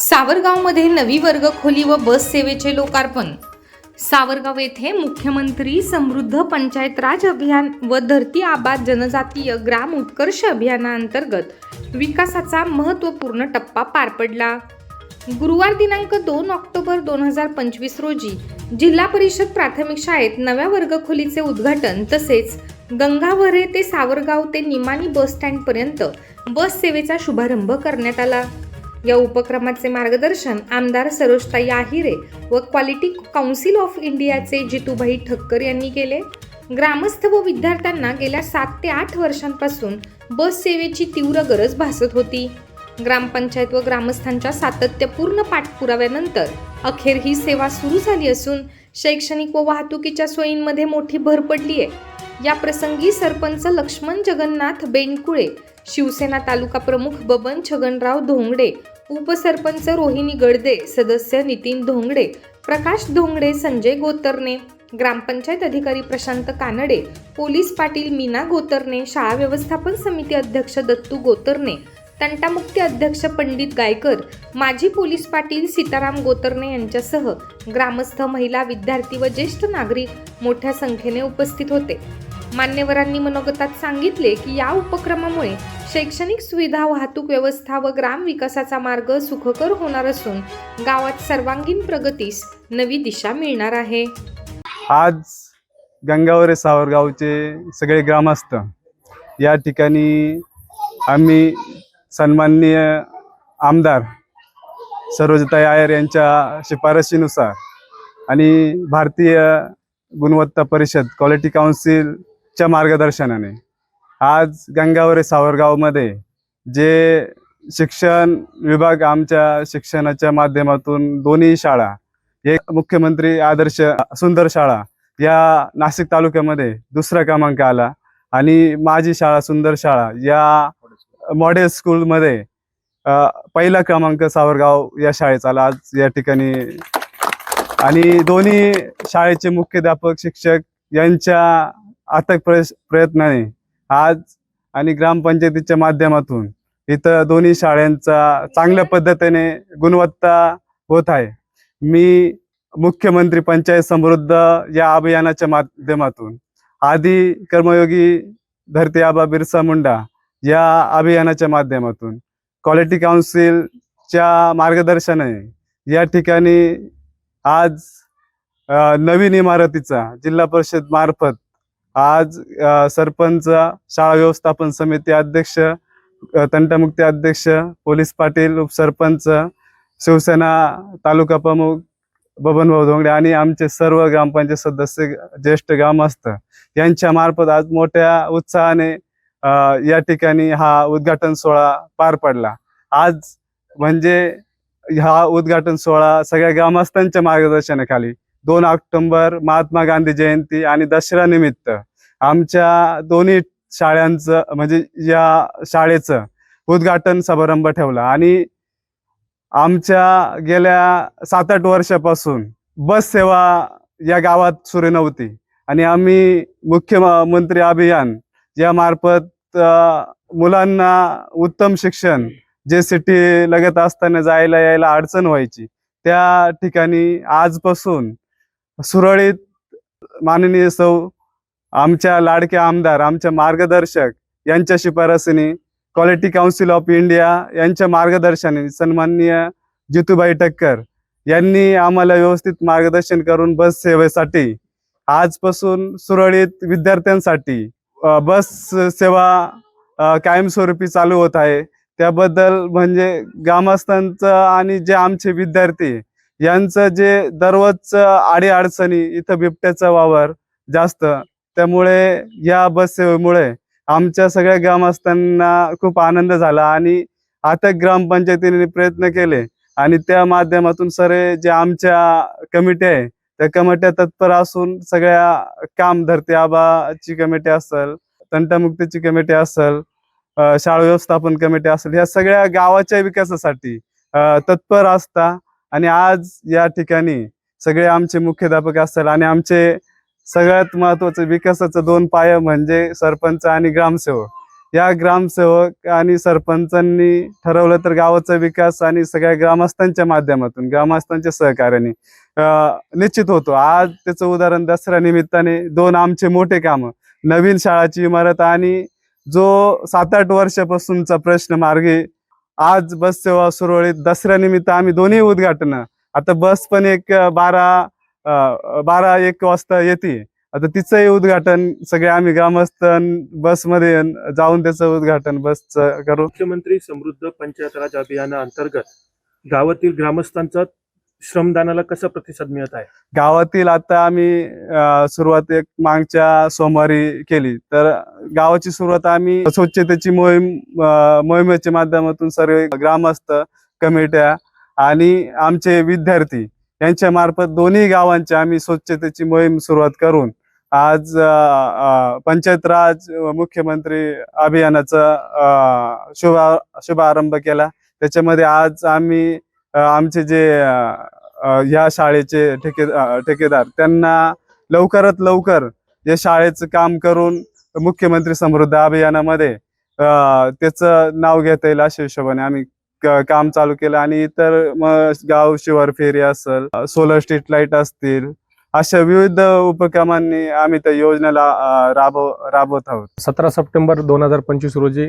सावरगावमध्ये नवी वर्गखोली व बस सेवेचे लोकार्पण. सावरगाव येथे मुख्यमंत्री समृद्ध पंचायत राज अभियान व धरती आबा जनजातीय ग्राम उत्कर्ष अभियानाअंतर्गत विकासाचा महत्त्वपूर्ण टप्पा पार पडला. गुरुवार दिनांक दोन ऑक्टोबर दोन हजार पंचवीस रोजी जिल्हा परिषद प्राथमिक शाळेत नव्या वर्गखोलीचे उद्घाटन तसेच गंगावरे ते सावरगाव ते निमाणी बस स्टँडपर्यंत बस सेवेचा शुभारंभ करण्यात आला. या उपक्रमाचे मार्गदर्शन आमदार सरोजताई आहिरे व क्वालिटी काउन्सिल ऑफ इंडियाचे जितूभाई ठक्कर यांनी केले. ग्रामस्थ व विद्यार्थ्यांना गेल्या सात ते आठ वर्षांपासून बस सेवेची तीव्र गरज भासत होती. ग्रामपंचायत व ग्रामस्थांच्या सातत्यपूर्ण पाठपुराव्यानंतर अखेर ही सेवा सुरू झाली असून शैक्षणिक व वाहतुकीच्या सोयींमध्ये मोठी भर पडली आहे या प्रसंगी सरपंच लक्ष्मण जगन्नाथ बेंडकुळे शिवसेना तालुका प्रमुख बबन छगनराव धोंगडे उपसरपंच रोहिणी गडदे सदस्य नितीन धोंगडे प्रकाश धोंगडे संजय गोतरणे ग्रामपंचायत अधिकारी प्रशांत कानडे पोलीस पाटील मीना गोतरणे शाळा व्यवस्थापन समिती अध्यक्ष दत्तू गोतरणे तंटामुक्ती अध्यक्ष पंडित गायकर माजी पोलीस पाटील सीताराम गोतरणे यांच्यासह ग्रामस्थ महिला विद्यार्थी व ज्येष्ठ नागरिक मोठ्या संख्येने उपस्थित होते. मान्यवरांनी मनोगतात सांगितले की या उपक्रमामुळे शैक्षणिक सुविधा वाहतूक व्यवस्था व ग्राम विकासाचा मार्ग सुखकर होणार असून गावात सर्वांगीण प्रगतीस नवी दिशा मिळणार आहे. आज गंगावरे सावरगावचे सगळे ग्रामस्थ या ठिकाणी आम्ही सन्माननीय आमदार सरोजताई आयर यांच्या शिफारशीनुसार आणि भारतीय गुणवत्ता परिषद क्वालिटी काउन्सिल काउन्सिलच्या मार्गदर्शनाने. आज गंगावरे सावरगावमध्ये जे शिक्षण विभाग आमच्या शिक्षणाच्या माध्यमातून दोन्ही शाळा एक मुख्यमंत्री आदर्श सुंदर शाळा या नाशिक तालुक्यामध्ये दुसरा क्रमांक आला आणि माझी शाळा सुंदर शाळा या मॉडेल स्कूलमध्ये पहिला क्रमांक सावरगाव या शाळेचा आला आज या ठिकाणी. आणि दोन्ही शाळेचे मुख्याध्यापक शिक्षक यांच्या अथक प्रयस- प्रयत्नाने आज आणि ग्रामपंचायतीच्या माध्यमातून इथं दोन्ही शाळांचा चांगल्या पद्धतीने गुणवत्ता होत आहे. मी मुख्यमंत्री पंचायत समृद्ध या अभियानाच्या माध्यमातून आदी कर्मयोगी धरती आबा बिरसा मुंडा या अभियानाच्या माध्यमातून क्वालिटी काउन्सिलच्या मार्गदर्शनाने या ठिकाणी आज नवीन इमारतीचा जिल्हा परिषद मार्फत आज सरपंच शाळा व्यवस्थापन समिती अध्यक्ष तंटमुक्ती अध्यक्ष पोलीस पाटील उपसरपंच शिवसेना तालुका प्रमुख बबनभाऊ धोंगडे आणि आमचे सर्व ग्रामपंचायत सदस्य ज्येष्ठ ग्रामस्थ यांच्या मार्फत आज मोठ्या उत्साहाने या ठिकाणी हा उद्घाटन सोहळा पार पडला. आज म्हणजे हा उद्घाटन सोहळा सगळ्या ग्रामस्थांच्या मार्गदर्शनाखाली दोन ऑक्टोबर महात्मा गांधी जयंती आणि दसरा निमित्त आमच्या दोन्ही शाळांचं म्हणजे या शाळेचं उद्घाटन समारंभ ठेवला. आणि आमच्या गेल्या सात आठ वर्षापासून बस सेवा या गावात सुरू नव्हती. आणि आम्ही मुख्यमंत्री अभियान या मार्फत मुलांना उत्तम शिक्षण जे सिटी लगत असताना जायला यायला अडचण व्हायची त्या ठिकाणी आजपासून सुरळीत माननीय सौ आमच्या लाडके आमदार आमच्या मार्गदर्शक यांच्या शिफारसीने क्वालिटी काउन्सिल ऑफ इंडिया यांच्या मार्गदर्शनाने सन्माननीय जितूबाई टक्कर यांनी आम्हाला व्यवस्थित मार्गदर्शन करून बस सेवेसाठी आजपासून सुरळीत विद्यार्थ्यांसाठी बस सेवा कायमस्वरूपी चालू होत आहे. त्याबद्दल म्हणजे ग्रामस्थांचं आणि जे आमचे विद्यार्थी यांचं जे दररोज आडी अडचणी इथं बिबट्याचा वावर जास्त त्यामुळे या बस सेवेमुळे आमच्या सगळ्या ग्रामस्थांना खूप आनंद झाला आणि आता ग्रामपंचायतीने प्रयत्न केले आणि त्या माध्यमातून सर जे आमच्या कमिटी आहे त्या कमिट्या तत्पर असून सगळ्या काम धरती आबाची कमिटी असेल तंटामुक्तीची कमिटी असेल शाळा व्यवस्थापन कमिटी असेल ह्या सगळ्या गावाच्या विकासासाठी तत्पर असता आणि आज या ठिकाणी सगळे आमचे मुख्याध्यापक असतात आणि आमचे सगळ्यात महत्वाचं विकासाचं दोन पाय म्हणजे सरपंच आणि ग्रामसेवक. या ग्रामसेवक आणि सरपंचांनी ठरवलं तर गावाचा विकास आणि सगळ्या ग्रामस्थांच्या माध्यमातून ग्रामस्थांच्या सहकार्याने निश्चित होतो. आज त्याचं उदाहरण दसऱ्या निमित्ताने दोन आमचे मोठे काम नवीन शाळाची इमारत आणि जो सात आठ वर्षापासूनचा प्रश्न मार्गी आज बस सेवा सुरळीत दसऱ्यानिमित्त आम्ही दोन्ही उद्घाटन. आता बस पण एक बारा बारा एक वाजता येते. आता तिचंही उद्घाटन. सगळे आम्ही ग्रामस्थ बसमध्ये जाऊन त्याचं उद्घाटन बसचं करू. मुख्यमंत्री समृद्ध पंचायत राज अभियानाअंतर्गत गावातील ग्रामस्थांचा श्रमदानाला कसा प्रतिसाद मिळत आहे? गावातील आता आम्ही अं, सुरुवात एक मागच्या सोमवारी केली. तर गावाची सुरुवात आम्ही स्वच्छतेची मोहीम मोहिमेच्या माध्यमातून सर्व ग्रामस्थ कमिट्या आणि आमचे विद्यार्थी यांच्या मार्फत दोन्ही गावांची आम्ही स्वच्छतेची मोहीम सुरुवात करून आज पंचायत राज मुख्यमंत्री अभियानाचा अं, शुभा शुभारंभ केला. त्याच्यामध्ये आज आम्ही आमचे जे या शाळेचे ठेके ठेकेदार त्यांना लवकरात लवकर जे शाळेचं काम करून मुख्यमंत्री समृद्ध अभियानामध्ये त्याचं नाव घेता येईल अशा हिशोबाने आम्ही काम चालू केलं. आणि इतर मग गाव शिवार फेरी असेल सोलर स्ट्रीट लाइट असतील अशा विविध उपक्रमांनी आम्ही त्या योजनेला राबव राबवत आहोत. सतरा सप्टेंबर दोन हजार पंचवीस रोजी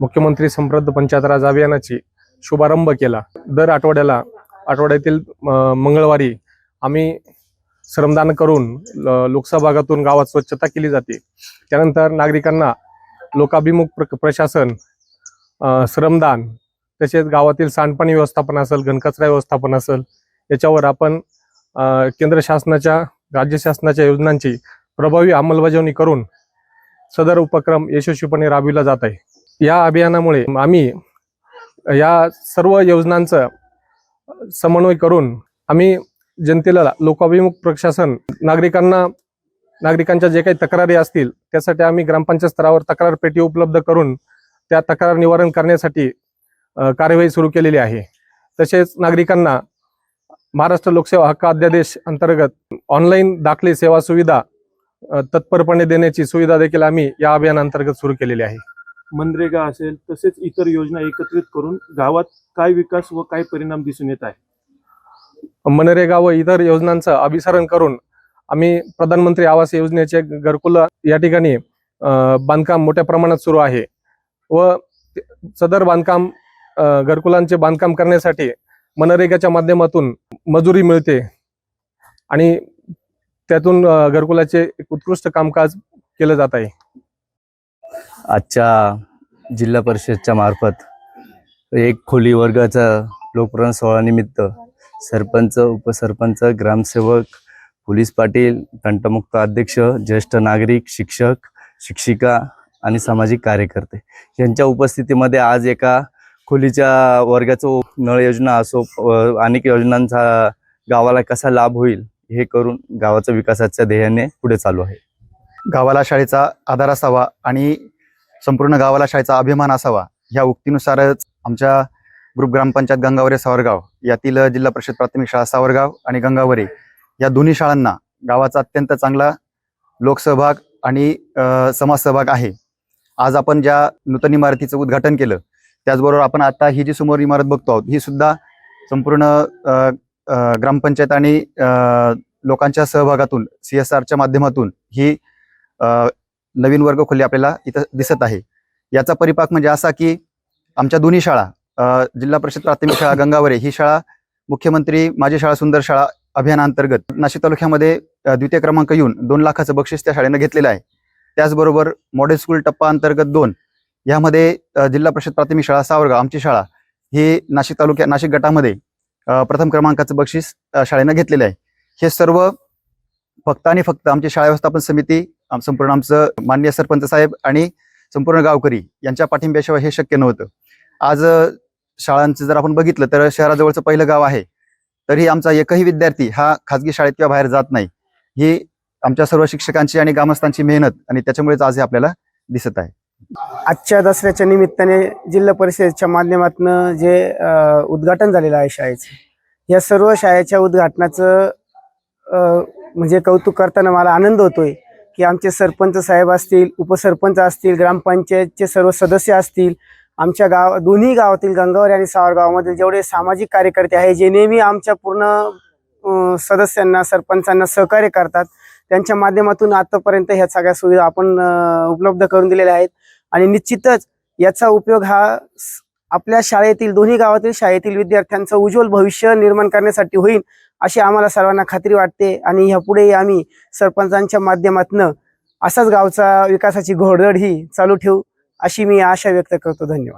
मुख्यमंत्री समृद्ध पंचायत राज अभियानाची शुभारंभ केला. दर आठवड्याला आठवड्यातील मंगळवारी आम्ही श्रमदान करून लोकसहभागातून गावात स्वच्छता केली जाते. त्यानंतर नागरिकांना लोकाभिमुख प्र प्रशासन श्रमदान तसेच गावातील सांडपाणी व्यवस्थापन असेल घनकचरा व्यवस्थापन असेल याच्यावर आपण केंद्र शासनाच्या राज्य शासनाच्या योजनांची प्रभावी अंमलबजावणी करून सदर उपक्रम यशस्वीपणे राबविला जात आहे. या अभियानामुळे आम्ही या सर्व योजनांचं समन्वय करून आम्ही जनतेला लोकाभिमुख प्रशासन नागरिकांना नागरिकांच्या जे काही तक्रारी असतील त्यासाठी आम्ही ग्रामपंचायत स्तरावर तक्रार पेटी उपलब्ध करून त्या तक्रार निवारण करण्यासाठी कार्यवाही सुरू केलेली आहे. तसेच नागरिकांना महाराष्ट्र लोकसेवा हक्क अध्यादेश अंतर्गत ऑनलाईन दाखले सेवा सुविधा तत्परपणे देण्याची सुविधा देखील आम्ही या अभियानांतर्गत सुरू केलेली आहे. मनरेगा असेल तसेच इतर योजना एकत्रित करून गावात काय विकास व काय परिणाम दिसून येत आहे? मनरेगा व इतर योजनांचं अभिसरण करून आम्ही प्रधानमंत्री आवास योजनेचे घरकुल या ठिकाणी बांधकाम मोठ्या प्रमाणात सुरू आहे. व सदर बांधकाम घरकुलांचे बांधकाम करण्यासाठी मनरेगाच्या माध्यमातून मजुरी मिळते आणि त्यातून घरकुलाचे एक उत्कृष्ट कामकाज केलं जात आहे. आजच्या जिल्हा परिषदच्या मार्फत एक खोली वर्गाचा लोकप्राण सोहळानिमित्त सरपंच उपसरपंच ग्रामसेवक पोलीस पाटील तंटमुक्त अध्यक्ष ज्येष्ठ नागरिक शिक्षक शिक्षिका आणि सामाजिक कार्यकर्ते यांच्या उपस्थितीमध्ये आज एका खोलीच्या वर्गाचं नळ योजना असो अनेक योजनांचा गावाला कसा लाभ होईल हे करून गावाच्या विकासाच्या ध्येयाने पुढे चालू आहे. गावाला शाळेचा आधार असावा आणि संपूर्ण गावाला शाळेचा अभिमान असावा. ह्या उक्तीनुसारच आमच्या ग्रुप ग्रामपंचायत गंगावरे सावरगाव यातील जिल्हा परिषद प्राथमिक शाळा सावरगाव आणि गंगावरे या दोन्ही शाळांना गावाचा अत्यंत चांगला लोकसहभाग आणि समाजसहभाग आहे. आज आपण ज्या नूतन इमारतीचं उद्घाटन केलं त्याचबरोबर आपण आता ही जी समोर इमारत बघतो आहोत ही सुद्धा संपूर्ण ग्रामपंचायत आणि लोकांच्या सहभागातून सी एस आरच्या माध्यमातून ही नवीन वर्ग खोली आपल्याला इथं दिसत आहे. याचा परिपाक म्हणजे असा की आमच्या दोन्ही शाळा जिल्हा परिषद प्राथमिक शाळा गंगावरे ही शाळा मुख्यमंत्री माझी शाळा सुंदर शाळा अभियानांतर्गत नाशिक तालुक्यामध्ये द्वितीय क्रमांक येऊन दोन लाखाचं बक्षीस त्या शाळेनं घेतलेलं आहे. त्याचबरोबर मॉडेल स्कूल टप्पा अंतर्गत दोन यामध्ये जिल्हा परिषद प्राथमिक शाळा सावरगाव आमची शाळा ही नाशिक तालुक्या नाशिक गटामध्ये प्रथम क्रमांकाचं बक्षीस शाळेनं घेतलेलं आहे. हे सर्व फक्त आणि फक्त आमची शाळा व्यवस्थापन समिती आम- संपूर्ण आमचं माननीय सरपंच साहेब आणि संपूर्ण गावकरी यांच्या पाठिंब्याशिवाय हे शक्य नव्हतं. आज शाळांचं जर आपण बघितलं तर शहराजवळचं पहिलं गाव आहे तरी आमचा एकही विद्यार्थी हा खाजगी शाळेत किंवा बाहेर जात नाही. ही आमच्या सर्व शिक्षकांची आणि ग्रामस्थांची मेहनत आणि त्याच्यामुळेच आज हे आपल्याला दिसत आहे. आजच्या दसऱ्याच्या निमित्ताने जिल्हा परिषदेच्या माध्यमातून जे उद्घाटन झालेलं आहे शाळेचं या सर्व शाळेच्या उद्घाटनाचं म्हणजे कौतुक करताना मला आनंद होतोय. की आमचे सरपंच साहेब असतील उपसरपंच असतील ग्रामपंचायतचे सर्व सदस्य असतील आमच्या गाव दोन्ही गावातील गंगावरी आणि सावरगावमधील जेवढे सामाजिक कार्यकर्ते आहे जे नेहमी आमच्या पूर्ण सदस्यांना सरपंचांना सहकार्य करतात त्यांच्या माध्यमातून आतापर्यंत ह्या सगळ्या सुविधा आपण उपलब्ध करून दिलेल्या आहेत. आणि निश्चितच याचा उपयोग हा आपल्या शाळेतील दोन्ही गावातील शाळेतील विद्यार्थ्यांचं उज्ज्वल भविष्य निर्माण करण्यासाठी होईल अशी आम्हाला सर्वांना खात्री वाटते. आणि ह्यापुढेही आम्ही सरपंचांच्या माध्यमातून असाच गावचा विकासाची घोडदड ही चालू ठेवू अशी मी आशा व्यक्त करतो. धन्यवाद.